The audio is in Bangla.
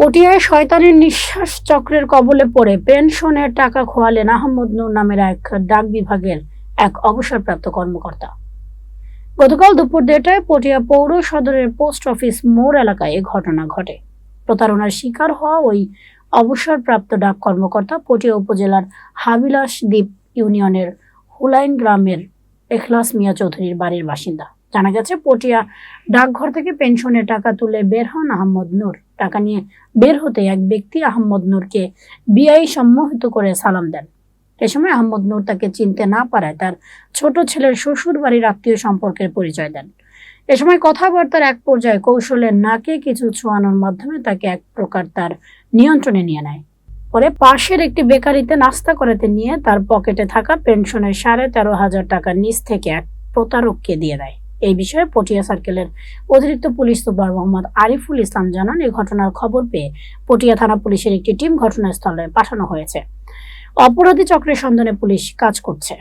পটিয়ায় শয়তানের নিঃশ্বাস চক্রের কবলে পড়ে পেনশনের টাকা খোয়ালেন আহমদ নূর নামের এক ডাক বিভাগের এক অবসরপ্রাপ্ত কর্মকর্তা। গতকাল দুপুর দেড়টায় পটিয়া পৌর সদরের পোস্ট অফিস মোড় এলাকায় এ ঘটনা ঘটে। প্রতারণার শিকার হওয়া ওই অবসরপ্রাপ্ত ডাক কর্মকর্তা পটিয়া উপজেলার হাবিলাস দ্বীপ ইউনিয়নের হুলাইন গ্রামের এখলাস মিয়া চৌধুরীর বাড়ির বাসিন্দা। জানা গেছে, পটিয়া ডাকঘর থেকে পেনশনের টাকা তুলে বের হন আহমদ নূর। টাকা নিয়ে বের হতে এক ব্যক্তি আহমদ নূরকে বিআই সম্মোহিত করে সালাম দেন। এ সময় আহমদ নূর তাকে চিনতে না পারায় তার ছোট ছেলের শ্বশুর বাড়ির আত্মীয় সম্পর্কের পরিচয় দেন। এ সময় কথাবার্তার এক পর্যায়ে কৌশলের নাকে কিছু ছোঁয়ানোর মাধ্যমে তাকে এক প্রকার তার নিয়ন্ত্রণে নিয়ে নেয়। পরে পাশের একটি বেকারিতে নাস্তা করাতে নিয়ে তার পকেটে থাকা পেনশনের সাড়ে তেরো হাজার টাকা নিচ থেকে এক প্রতারককে দিয়ে দেয়। এই বিষয়ে পটিয়া সার্কেলের অতিরিক্ত পুলিশ সুপার মোহাম্মদ আরিফুল ইসলাম জানান, এই ঘটনার খবর পেয়ে পটিয়া থানা পুলিশের একটি টিম ঘটনাস্থলে পাঠানো হয়েছে। অপরাধী চক্রের সন্ধানে পুলিশ কাজ করছে।